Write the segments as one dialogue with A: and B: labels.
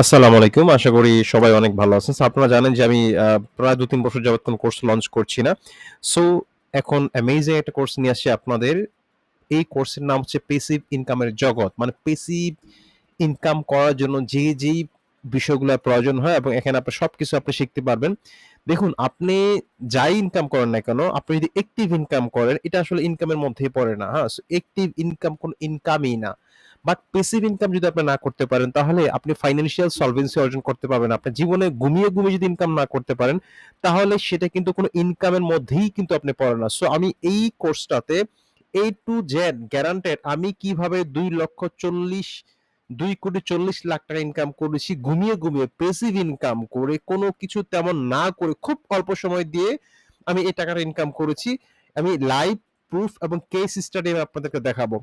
A: আসসালামু আলাইকুম। আশা করি সবাই অনেক ভালো আছেন। আপনারা জানেন যে আমি প্রায় ২-৩ বছর যাবত কোন কোর্স লঞ্চ করছি না। সো এখন অ্যামেজিং একটা কোর্স নিয়ে আসছি আপনাদের। এই কোর্সের নাম হচ্ছে পেসিভ ইনকামের জগৎ। মানে পেসিভ ইনকাম করার জন্য যে, যেই বিষয়গুলা প্রয়োজন হয় এবং এখানে আপনি সবকিছু আপনি শিখতে পারবেন। দেখুন আপনি যাই ইনকাম করেন না কেন, আপনি যদি অ্যাক্টিভ ইনকাম করেন, এটা আসলে ইনকামের মধ্যেই পড়ে না। হ্যাঁ? অ্যাক্টিভ ইনকাম কোন ইনকামই না। বাট পেসিভ ইনকাম যদি আপনি না করতে পারেন, তাহলে আপনি ফাইন্যান্সিয়াল সলভেন্সি অর্জন করতে পারবেন। আপনার জীবনে ঘুমিয়ে, ঘুমিয়ে যদি ইনকাম না করতে পারেন, তাহলে সেটা কিন্তু কোনো ইনকামের মধ্যেই কিন্তু আপনি পড়েন না। সো আমি এই কোর্সটাতে A টু Z গ্যারান্টেড আমি কীভাবে ২,৪০ ২,৪০,০০,০০০ টাকা ইনকাম করেছি ঘুমিয়ে, ঘুমিয়ে পেসিভ ইনকাম করে কোনো কিছু তেমন না করে খুব অল্প সময় দিয়ে আমি এই টাকাটা ইনকাম করেছি। আমি লাইভ প্রুফ এবং কেস স্টাডি আমি আপনাদেরকে দেখাবো।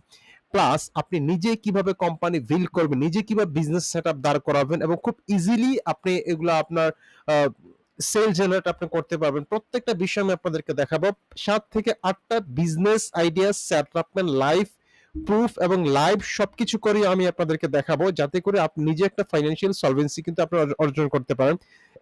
A: প্লাস আপনি নিজে কীভাবে কোম্পানি বিল্ড করবেন, নিজে কীভাবে বিজনেস সেটআপ দাঁড় করাবেন এবং খুব ইজিলি আপনি এগুলা আপনার সেল জেনারেট আপনি করতে পারবেন। প্রত্যেকটা বিষয় আমি আপনাদেরকে দেখাবো। সাত থেকে আটটা business idea setupment live proof এবং লাইভ সবকিছু করে আমি আপনাদেরকে দেখাবো। যাতে করে আপনি নিজে একটা ফাইন্যান্সিয়াল সলভেন্সি কিন্তু আপনি অর্জন করতে পারেন।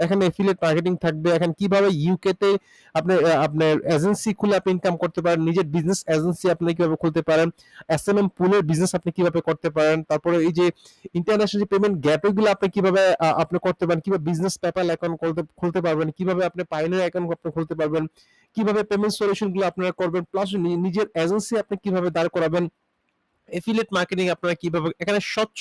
A: এখানে এফিলিয়েট মার্কেটিং থাকবে। এখানে কীভাবে ইউকে তে আপনি আপনার এজেন্সি খুলে আপনি ইনকাম করতে পারেন। নিজের বিজনেস এজেন্সি আপনি কীভাবে খুলতে পারেন। এসএমএম পুলের বিজনেস আপনি কীভাবে করতে পারেন। তারপরে এই যে ইন্টারন্যাশনাল যে পেমেন্ট গেটওয়ে গুলো আপনি কীভাবে আপনি করতে পারেন। কীভাবে বিজনেস পেপ্যাল অ্যাকাউন্ট খুলতে পারবেন। কীভাবে আপনি পায়োনিয়ার অ্যাকাউন্ট আপনি খুলতে পারবেন। কীভাবে পেমেন্ট সলিউশনগুলো আপনারা করবেন। প্লাস নিজের এজেন্সি আপনি কীভাবে দাঁড় করাবেন। এফিলিয়েট মার্কেটিং আপনারা কীভাবে এখানে স্বচ্ছ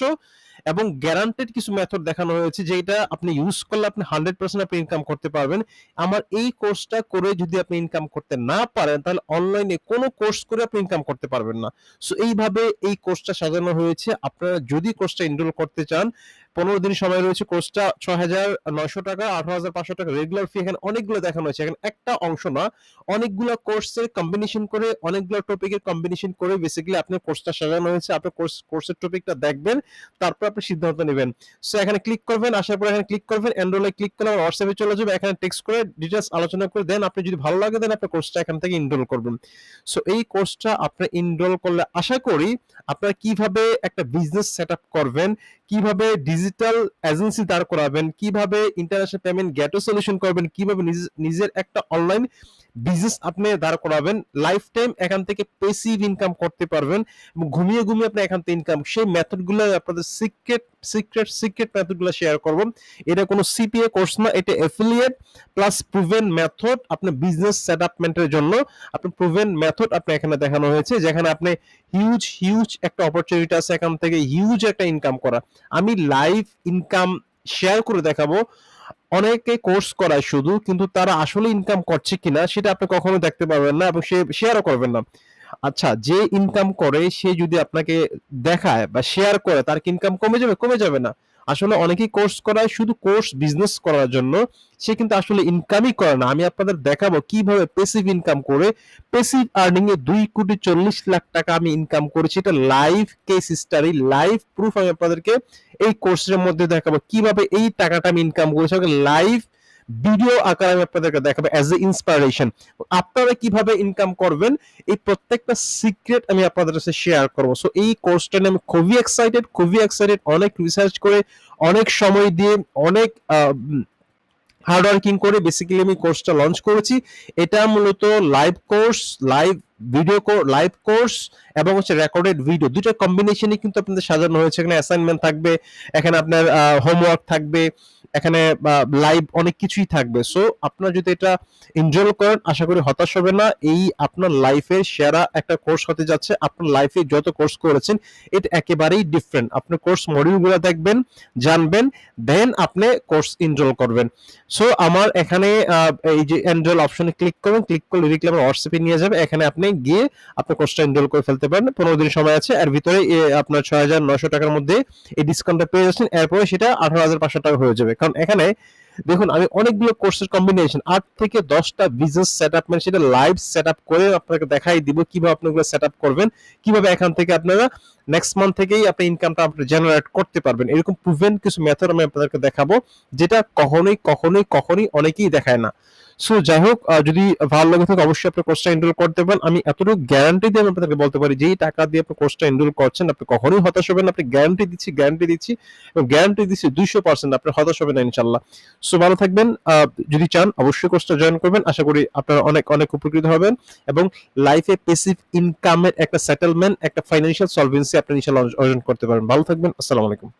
A: এবং গ্যারান্টেড কিছু মেথড দেখানো হয়েছে যেটা আপনি ইউজ করলে আপনি 100% আপনি ইনকাম করতে পারবেন। আমার এই কোর্সটা করে যদি আপনি ইনকাম করতে না পারেন, তাহলে অনলাইনে কোনো কোর্স করে আপনি ইনকাম করতে পারবেন না। সো এইভাবে এই কোর্সটা সাজানো হয়েছে। আপনারা যদি কোর্সটা এনরোল করতে চান, ১৫ দিন সময় রয়েছে। কোর্সটা ৳৬,৯০০ ৳১৮,৫০০ রেগুলার ফি এখানে অনেকগুলো দেখানো হয়েছে। এখানে একটা অংশ না, অনেকগুলা কোর্সের কম্বিনেশন করে অনেকগুলা টপিকের কম্বিনেশন করে বেসিক্যালি আপনার কোর্সটা সাজানো হয়েছে। আপনি কোর্স কোর্সের টপিকটা দেখবেন, তারপর আপনি সিদ্ধান্ত নিবেন। সো এখানে ক্লিক করবেন, আসার পরে এখানে ক্লিক করবেন, এনরোল ক্লিক করলে WhatsApp চলে যাবে। এখানে টেক্সট করে ডিটেলস আলোচনা করে দেন আপনি যদি ভালো লাগে দেন আপনি কোর্সটা এখান থেকে এনরোল করবেন। সো এই কোর্সটা আপনি এনরোল করলে আশা করি আপনারা কীভাবে একটা বিজনেস সেটআপ করবেন, কীভাবে ডিজিটাল এজেন্সি দাঁড় করাবেন, কীভাবে ইন্টারন্যাশনাল পেমেন্ট গেটওয়ে সলিউশন করবেন, কীভাবে নিজ নিজের একটা অনলাইন বিজনেস আপনি দাঁড় করাবেন। লাইফ টাইম এখান থেকে প্যাসিভ ইনকাম করতে পারবেন এবং ঘুমিয়ে, ঘুমিয়ে আপনি এখান থেকে ইনকাম সেই মেথডগুলো আপনাদের সিক্রেট, সিক্রেট, সিক্রেট মেথডগুলো শেয়ার করব। এটা কোন সিপিএ কোর্স না, এটা এফিলিয়েট প্লাস প্রুভেন মেথড আপনার বিজনেস সেটআপমেন্ট এর জন্য আপনি প্রুভেন মেথড আপনি এখানে দেখানো হয়েছে। যেখানে আপনি হিউজ, হিউজ একটা অপরচুনিটি আছে এখান থেকে হিউজ একটা ইনকাম করা। আমি লাইভ ইনকাম শেয়ার করে দেখাবো। অনেকে কোর্স করায় শুধু, কিন্তু তারা আসলে ইনকাম করছে কিনা সেটা আপনি কখনো দেখতে পাবেন না এবং সে শেয়ারও করবেন না। আচ্ছা যে ইনকাম করে সে যদি আপনাকে দেখায় বা শেয়ার করে, তার কি ইনকাম কমে যাবে? কমে যাবে না। আসলে অনেকেই কোর্স করায় শুধু কোর্স বিজনেস করার জন্য। সে কিন্তু আসলে ইনকামই করে না। আমি আপনাদের দেখাবো কীভাবে পেসিভ ইনকাম করে প্যাসিভ আর্নিং এ ৳২,৪০,০০,০০০ টাকা আমি ইনকাম করেছি। এটা live case study, live proof আমি আপনাদেরকে এই কোর্সের মধ্যে দেখাবো। কীভাবে এই টাকাটা আমি ইনকাম করেছি লাইভ ভিডিও আকারে আমি আপনাদেরকে দেখাবো অ্যাজ এ ইন্সপিরেশন। আপনারা কীভাবে ইনকাম করবেন এই প্রত্যেকটা সিক্রেট আমি আপনাদের কাছে শেয়ার করব। সো এই কোর্সটা নিয়ে আমি খুবই এক্সাইটেড, খুবই এক্সাইটেড অনেক রিসার্চ করে, অনেক সময় দিয়ে, অনেক হার্ড ওয়ার্কিং করে বেসিক্যালি আমি কোর্সটা লঞ্চ করেছি। এটা মূলত live course, live video live course এবং হচ্ছে রেকর্ডেড ভিডিও ২ টার কম্বিনেশনই কিন্তু আপনাদের সাজানো হয়েছে। এখানে অ্যাসাইনমেন্ট থাকবে, এখানে আপনার হোমওয়ার্ক থাকবে, এখানে লাইভ অনেক কিছুই থাকবে। সো আপনারা যদি এটা এনজয় করেন আশা করি হতাশ হবেন না। এই আপনার লাইফের সেরা একটা কোর্স হতে যাচ্ছে। আপনার লাইফে যত কোর্স করেছেন এটা একেবারেই ডিফারেন্ট। আপনি কোর্স মডিউলগুলা দেখবেন, জানবেন, দেন আপনি কোর্স এনরোল করবেন। সো আমার এখানে এই যে এনরোল অপশনে ক্লিক করুন ক্লিক করলে ডিরেক্টলি আমার এ নিয়ে যাবে। এখানে আপনি গিয়ে আপনার কোর্সটা এনরোল করে ফেলতে পারেন। ১৫ দিন সময় আছে। এর ভিতরে আপনার ৳৬,৯০০ টাকার মধ্যে এই ডিসকাউন্টটা পেয়ে যাচ্ছেন। এরপরে সেটা ৳১৮,৫০০ টাকা হয়ে যাবে। কারণ এখানে দেখুন, আমি অনেকগুলো কোর্সের কম্বিনেশন আট থেকে দশটা বিজনেস সেট আপ মানে সেটা লাইভ সেট আপ করে আপনাকে দেখাই দিব কীভাবে আপনি সেট আপ করবেন। কীভাবে এখান থেকে আপনারা নেক্সট মান্থ থেকেই আপনি ইনকামটা আপনি জেনারেট করতে পারবেন। এরকম প্রুভেন কিছু মেথড আমি আপনাদেরকে দেখাবো, যেটা কখনোই কখনোই কখনোই অনেকেই দেখায় না। সো যাই হোক যদি ভালো লাগে থাকে, অবশ্যই আপনি কোর্সটা এনরোল করতে পারেন। আমি এতটুকু গ্যারান্টি দিয়ে আমি আপনাদেরকে বলতে পারি, যেই টাকা দিয়ে আপনি কোর্সটা এনরোল করছেন, আপনি কখনোই হতাশ হবেন আপনি গ্যারান্টি দিচ্ছি গ্যারান্টি দিচ্ছি, এবং গ্যারান্টি দিচ্ছি দুইশো পার্সেন্ট আপনি হতাশ হবেন ইনশাল্লাহ সো ভালো থাকবেন। যদি চান, অবশ্যই কোর্সটা জয়েন করবেন। আশা করি আপনারা অনেক অনেক উপকৃত হবেন। এবং লাইফে পেসিভ ইনকামের একটা সেটেলমেন্ট একটা ফাইন্যান্সিয়াল সলভেন্সি আপনি ইনশাল্লাহ অর্জন করতে পারেন ভালো থাকবেন আসসালামু আলাইকুম।